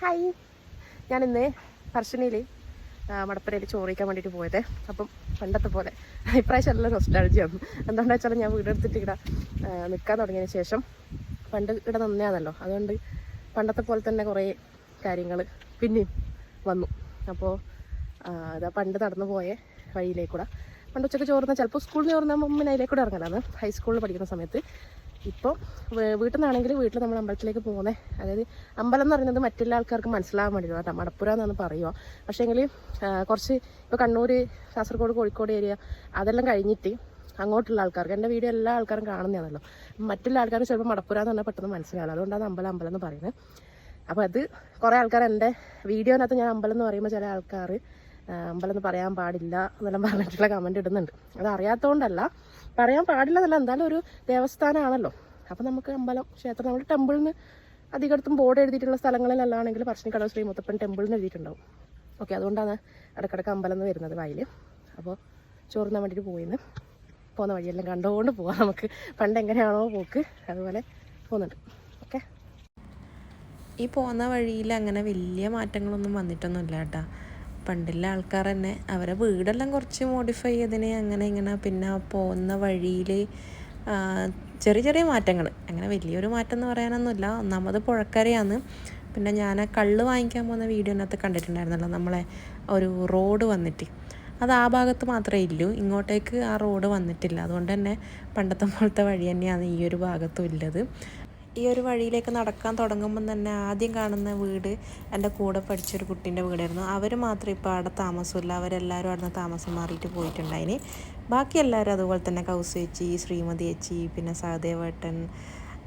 Hi. ഞാനിന്ന് പറശ്ശിനിയിൽ മടപ്പരയിൽ ചോറിക്കാൻ വേണ്ടിയിട്ട് പോയത്. അപ്പം പണ്ടത്തെ പോലെ ഇപ്രാവശ്യം എല്ലാം നൊസ്റ്റാൾജിയാണ് എന്താണെന്ന് വെച്ചാൽ ഞാൻ വീടെടുത്തിട്ട് ഇവിടെ നിൽക്കാൻ തുടങ്ങിയതിന് ശേഷം പണ്ട് ഇവിടെ നന്നാണല്ലോ അതുകൊണ്ട് പണ്ടത്തെ പോലെ തന്നെ കുറേ കാര്യങ്ങൾ പിന്നെയും വന്നു. അപ്പോൾ അതാ പണ്ട് നടന്നു പോയ വഴിയിലേക്കൂടെ. പണ്ട് ഉച്ചയ്ക്ക് ചോറുന്ന ചിലപ്പോൾ സ്കൂളിൽ ചോറുന്ന മമ്മിനെ അതിലേക്കൂടെ ഇറങ്ങലാണ് ഹൈസ്കൂളിൽ പഠിക്കുന്ന സമയത്ത്. ഇപ്പോൾ വീട്ടിൽ നിന്നാണെങ്കിൽ വീട്ടിൽ നമ്മൾ അമ്പലത്തിലേക്ക് പോകുന്നത് അതായത് അമ്പലം എന്ന് പറയുന്നത് മറ്റുള്ള ആൾക്കാർക്ക് മനസ്സിലാകാൻ വേണ്ടിയിട്ട് കേട്ടോ മടപ്പുര എന്നാണ് പറയുക. പക്ഷേങ്കിൽ കുറച്ച് ഇപ്പോൾ കണ്ണൂർ കാസർഗോഡ് കോഴിക്കോട് ഏരിയ അതെല്ലാം കഴിഞ്ഞിട്ട് അങ്ങോട്ടുള്ള ആൾക്കാർക്ക് എന്റെ വീഡിയോ എല്ലാ ആൾക്കാരും കാണുന്നതാണല്ലോ. മറ്റുള്ള ആൾക്കാർ ചിലപ്പോൾ മടപ്പുര എന്ന് പറഞ്ഞാൽ പെട്ടെന്ന് മനസ്സിലാവില്ല. അതുകൊണ്ടാണ് അമ്പലം അമ്പലം എന്ന് പറയുന്നത്. അപ്പോൾ അത് കുറേ ആൾക്കാർ എന്റെ വീഡിയോനകത്ത് ഞാൻ അമ്പലം എന്ന് പറയുമ്പോൾ ചില ആൾക്കാർ അമ്പലം പറയാൻ പാടില്ല എന്നെല്ലാം പറഞ്ഞിട്ടുള്ള കമന്റ് ഇടുന്നുണ്ട്. അത് അറിയാത്തതുകൊണ്ടല്ല പറയാൻ പാടില്ല എന്നല്ല എന്തായാലും ഒരു ദേവസ്ഥാനമാണല്ലോ അപ്പം നമുക്ക് അമ്പലം ക്ഷേത്രം നമ്മൾ ടെമ്പിളിൽ നിന്ന് അധികടത്തും ബോർഡ് എഴുതിയിട്ടുള്ള സ്ഥലങ്ങളിലല്ലാണെങ്കിൽ പറശ്ശിനിക്കടവ് ശ്രീ മുത്തപ്പൻ ടെമ്പിളിൽ നിന്ന് എഴുതിയിട്ടുണ്ടാവും. ഓക്കെ അതുകൊണ്ടാണ് ഇടക്കിടക്ക് അമ്പലം എന്ന് വരുന്നത് വായിൽ അപ്പോൾ ചോറുന്നാൻ വേണ്ടിയിട്ട് പോയിന്ന്. പോകുന്ന വഴിയെല്ലാം കണ്ടുകൊണ്ട് പോവാം നമുക്ക്. പണ്ട് എങ്ങനെയാണോ പോക്ക്. അതുപോലെ പോകുന്നുണ്ട്. ഓക്കെ ഈ പോകുന്ന വഴിയിൽ അങ്ങനെ വലിയ മാറ്റങ്ങളൊന്നും വന്നിട്ടൊന്നുമില്ല കേട്ടോ. പണ്ടുള്ള ആൾക്കാർ തന്നെ അവരെ വീടെല്ലാം കുറച്ച് മോഡിഫൈ ചെയ്തതിന് അങ്ങനെ ഇങ്ങനെ പിന്നെ പോകുന്ന വഴിയിൽ ചെറിയ ചെറിയ മാറ്റങ്ങൾ അങ്ങനെ വലിയൊരു മാറ്റം എന്ന് പറയാനൊന്നുമില്ല. ഒന്നാമത് പുഴക്കരയാണ്. പിന്നെ ഞാൻ കള്ള് വാങ്ങിക്കാൻ പോകുന്ന വീഡിയോനകത്ത് കണ്ടിട്ടുണ്ടായിരുന്നല്ലോ നമ്മളെ ഒരു റോഡ് വന്നിട്ട്. അത് ആ ഭാഗത്ത് മാത്രമേ ഇല്ലൂ. ഇങ്ങോട്ടേക്ക് ആ റോഡ് വന്നിട്ടില്ല. അതുകൊണ്ട് തന്നെ പണ്ടത്തെ പോലത്തെ വഴി തന്നെയാണ് ഈ ഒരു ഭാഗത്തും ഉള്ളത് ഈ ഒരു വഴിയിലേക്ക് നടക്കാൻ തുടങ്ങുമ്പം തന്നെ ആദ്യം കാണുന്ന വീട് എന്റെ കൂടെ പഠിച്ചൊരു കുട്ടീന്റെ വീടായിരുന്നു. അവർ മാത്രം ഇപ്പോൾ അവിടെ താമസമില്ല. അവരെല്ലാവരും അവിടെ നിന്ന് താമസം മാറിയിട്ട് പോയിട്ടുണ്ടായിന്. ബാക്കി എല്ലാവരും അതുപോലെ തന്നെ കൗസ് ചേച്ചി ശ്രീമതി ചേച്ചി പിന്നെ സഹദേവേട്ടൻ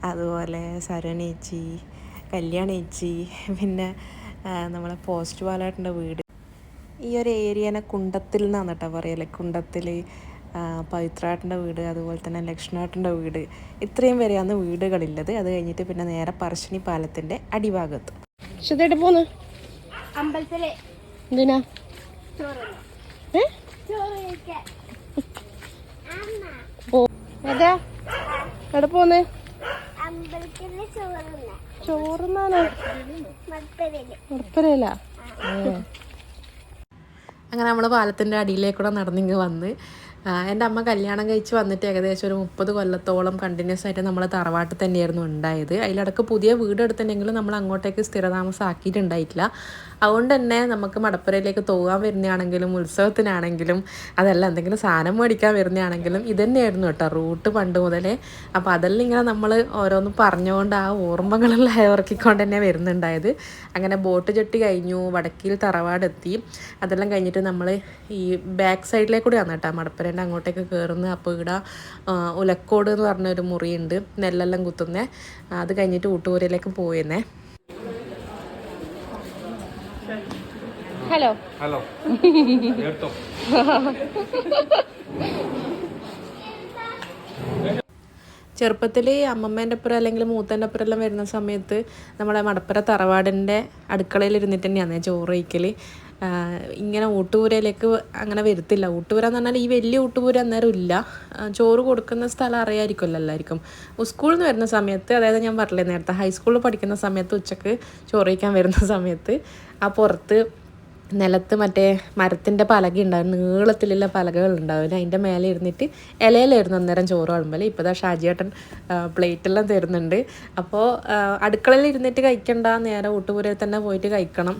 അതുപോലെ സരൺ ചേച്ചി കല്യാണ ചേച്ചി പിന്നെ നമ്മളെ പോസ്റ്റ് ബാലേട്ടന്റെ വീട്. ഈ ഒരു ഏരിയനെ കുണ്ടത്തിൽ നിന്നാണ് കേട്ടോ പറയൽ. കുണ്ടത്തിൽ പവിത്രാട്ടന്റെ വീട് അതുപോലെ തന്നെ ലക്ഷ്മണാട്ടന്റെ വീട്. ഇത്രയും വരെയാണ് വീടുകളുള്ളത് അത് കഴിഞ്ഞിട്ട് പിന്നെ നേരെ പറശ്ശിനി പാലത്തിന്റെ അടിഭാഗത്ത്. പോന്ന്? അമ്പലത്തിൽ എന്തിനാ? എവിടെ പോന്ന്? ചോറുന്നാണ്? അങ്ങനെ നമ്മൾ പാലത്തിന്റെ അടിയിലേക്കൂടെ നടന്നിങ്ങ് വന്ന് എന്റെ അമ്മ കല്യാണം കഴിച്ച് വന്നിട്ട് ഏകദേശം ഒരു മുപ്പത് കൊല്ലത്തോളം കണ്ടിന്യൂസ് ആയിട്ട് നമ്മൾ തറവാട്ടിൽ തന്നെയായിരുന്നു ഉണ്ടായത്. അതിലിടക്ക് പുതിയ വീട് എടുത്തിട്ടുണ്ടെങ്കിലും നമ്മൾ അങ്ങോട്ടേക്ക് സ്ഥിരതാമസം ആക്കിയിട്ടുണ്ടായിട്ടില്ല അതുകൊണ്ട് തന്നെ നമുക്ക് മടപ്പുരയിലേക്ക് തോകാൻ വരുന്നതാണെങ്കിലും ഉത്സവത്തിനാണെങ്കിലും അതല്ല എന്തെങ്കിലും സാധനം മേടിക്കാൻ വരുന്നതാണെങ്കിലും ഇത് തന്നെയായിരുന്നു കേട്ടോ റൂട്ട് പണ്ട് മുതലേ. അപ്പോൾ അതെല്ലാം ഇങ്ങനെ നമ്മൾ ഓരോന്ന് പറഞ്ഞുകൊണ്ട് ആ ഓർമ്മകളെല്ലാം ഇറക്കിക്കൊണ്ട് തന്നെ വരുന്നുണ്ടായത്. അങ്ങനെ ബോട്ട് ചട്ടി കഴിഞ്ഞു വടക്കിൽ തറവാടെത്തി. അതെല്ലാം കഴിഞ്ഞിട്ട് നമ്മൾ ഈ ബാക്ക് സൈഡിലേക്ക് കൂടിയാണ് കേട്ടോ. മടപ്പുരേന്റെ അങ്ങോട്ടേക്ക് കയറുന്നത് അപ്പോൾ ഇവിടെ ഉലക്കോട് എന്ന് പറഞ്ഞൊരു മുറിയുണ്ട് നെല്ലെല്ലാം കുത്തുന്നത് അത് കഴിഞ്ഞിട്ട് ഊട്ടുപുരയിലേക്ക് പോയെന്നേ. ഹലോ. ഹലോ. കേട്ടോ. ചെറുപ്പത്തിൽ അമ്മമ്മേന്റെ അപ്പുറം അല്ലെങ്കിൽ മൂത്തേന്റെ അപ്പുറം എല്ലാം വരുന്ന സമയത്ത് നമ്മളെ മടപ്പുര തറവാടിന്റെ അടുക്കളയിൽ ഇരുന്നിട്ട് തന്നെയാണ് ചോറ് വയ്ക്കൽ ഇങ്ങനെ ഊട്ടുപുരയിലേക്ക് അങ്ങനെ വരുത്തില്ല. ഊട്ടുപുര എന്ന് പറഞ്ഞാൽ ഈ വലിയ ഊട്ടുപുര അന്നേരം ഇല്ല. ചോറ് കൊടുക്കുന്ന സ്ഥലം അറിയാമായിരിക്കുമല്ലോ എല്ലാവർക്കും. സ്കൂളിൽ നിന്ന് വരുന്ന സമയത്ത് അതായത് ഞാൻ പറഞ്ഞില്ലേ നേരത്തെ ഹൈസ്കൂളിൽ പഠിക്കുന്ന സമയത്ത് ഉച്ചയ്ക്ക് ചോറ് വയ്ക്കാൻ വരുന്ന സമയത്ത് ആ പുറത്ത് നിലത്ത് മറ്റേ മരത്തിന്റെ പലക ഉണ്ടാവും നീളത്തിലുള്ള പലകകൾ ഉണ്ടാവില്ല അതിന്റെ മേലെ ഇരുന്നിട്ട് ഇലയിലായിരുന്നു അന്നേരം ചോറ് വിളമ്പൽ. ഇപ്പോൾ ദാ ഷാജിയേട്ടൻ പ്ലേറ്റെല്ലാം തരുന്നുണ്ട്. അപ്പോൾ അടുക്കളയിൽ ഇരുന്നിട്ട് കഴിക്കണ്ട നേരെ ഊട്ടുപുരയിൽ തന്നെ പോയിട്ട് കഴിക്കണം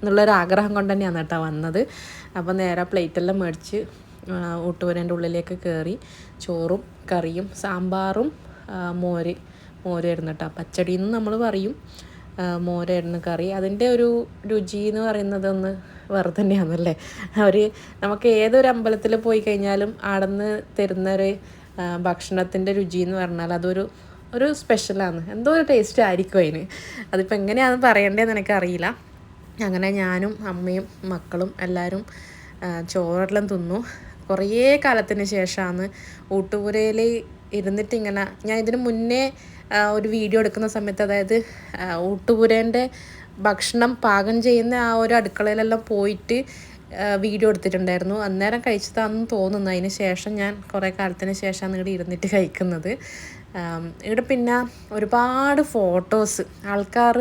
എന്നുള്ളൊരാഗ്രഹം കൊണ്ട് തന്നെയാണ് കേട്ടോ വന്നത്. അപ്പോൾ നേരെ പ്ലേറ്റെല്ലാം മേടിച്ച് ഊട്ടുപുരേന്റെ ഉള്ളിലേക്ക് കയറി ചോറും കറിയും സാമ്പാറും മോര് മോര് ആയിരുന്നു കേട്ടോ. പച്ചടി എന്ന് നമ്മൾ പറയും. മോരായിരുന്നു കറി. അതിന്റെ ഒരു രുചി എന്ന് പറയുന്നത് ഒന്ന് വേറെ തന്നെയാണല്ലേ അവർ നമുക്ക് ഏതൊരു അമ്പലത്തിൽ പോയി കഴിഞ്ഞാലും അവിടെ നിന്ന് തരുന്നൊരു ഭക്ഷണത്തിന്റെ രുചി എന്ന് പറഞ്ഞാൽ അതൊരു ഒരു സ്പെഷ്യലാണ്. എന്തോ ഒരു ടേസ്റ്റ് ആയിരിക്കും അതിന്. അതിപ്പോൾ എങ്ങനെയാണെന്ന് പറയേണ്ടതെന്ന് എനിക്കറിയില്ല അങ്ങനെ ഞാനും അമ്മയും മക്കളും എല്ലാവരും ചോറെല്ലാം തിന്നു. കുറേ കാലത്തിന് ശേഷമാണ് ഊട്ടുപുരയിൽ ഇരുന്നിട്ടിങ്ങനെ ഞാൻ ഇതിന് മുന്നേ ഒരു വീഡിയോ എടുക്കുന്ന സമയത്ത് അതായത് ഊട്ടുപുരേന്റെ ഭക്ഷണം പാകം ചെയ്യുന്ന ആ ഒരു അടുക്കളയിലെല്ലാം പോയിട്ട് വീഡിയോ എടുത്തിട്ടുണ്ടായിരുന്നു. അന്നേരം കഴിച്ചതാണെന്ന് തോന്നുന്നു. അതിന് ശേഷം ഞാൻ കുറേ കാലത്തിന് ശേഷമാണ് ഇവിടെ ഇരുന്നിട്ട് കഴിക്കുന്നത്. ഇവിടെ പിന്നെ ഒരുപാട് ഫോട്ടോസ്. ആൾക്കാർ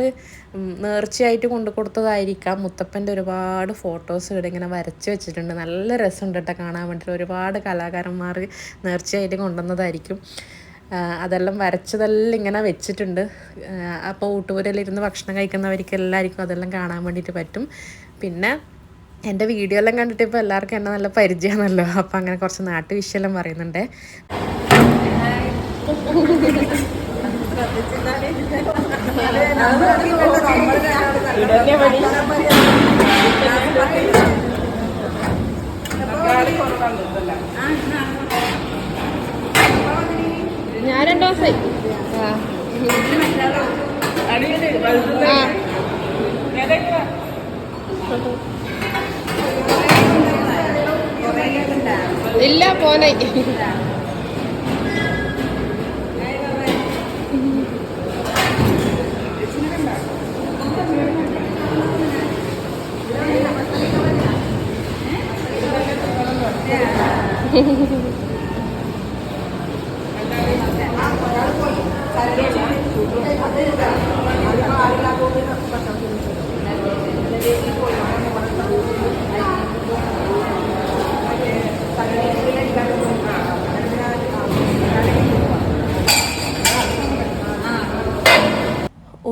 നേർച്ചയായിട്ട് കൊണ്ടു കൊടുത്തതായിരിക്കാം. മുത്തപ്പന്റെ ഒരുപാട് ഫോട്ടോസ് ഇവിടെ ഇങ്ങനെ വരച്ച് വെച്ചിട്ടുണ്ട്. നല്ല രസമുണ്ട് കേട്ടോ കാണാൻ വേണ്ടിയിട്ട്. ഒരുപാട് കലാകാരന്മാർ നേർച്ചയായിട്ട് കൊണ്ടുവന്നതായിരിക്കും. അതെല്ലാം വരച്ചതെല്ലാം ഇങ്ങനെ വെച്ചിട്ടുണ്ട്. അപ്പോൾ ഊട്ടുപുരയിലിരുന്ന് ഭക്ഷണം കഴിക്കുന്നവർക്ക് എല്ലാവർക്കും അതെല്ലാം കാണാൻ വേണ്ടിയിട്ട് പറ്റും. പിന്നെ എന്റെ വീഡിയോ എല്ലാം കണ്ടിട്ട് ഇപ്പോൾ എല്ലാവർക്കും എന്നെ നല്ല പരിചയമാണല്ലോ അപ്പോൾ അങ്ങനെ കുറച്ച് നാട്ടു വിഷയെല്ലാം പറയുന്നുണ്ട്. ഞാൻ രണ്ടു ദിവസമായി. ഇല്ല പോനെ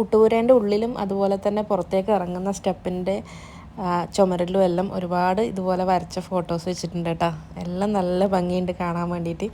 ഊട്ടുപുരേന്റെ ഉള്ളിലും അതുപോലെ തന്നെ പുറത്തേക്ക് ഇറങ്ങുന്ന സ്റ്റെപ്പിന്റെ ചുമരിലും എല്ലാം ഒരുപാട് ഇതുപോലെ വരച്ച ഫോട്ടോസ് വെച്ചിട്ടുണ്ട് കേട്ടോ. എല്ലാം നല്ല ഭംഗിയുണ്ട് കാണാൻ വേണ്ടിയിട്ട്.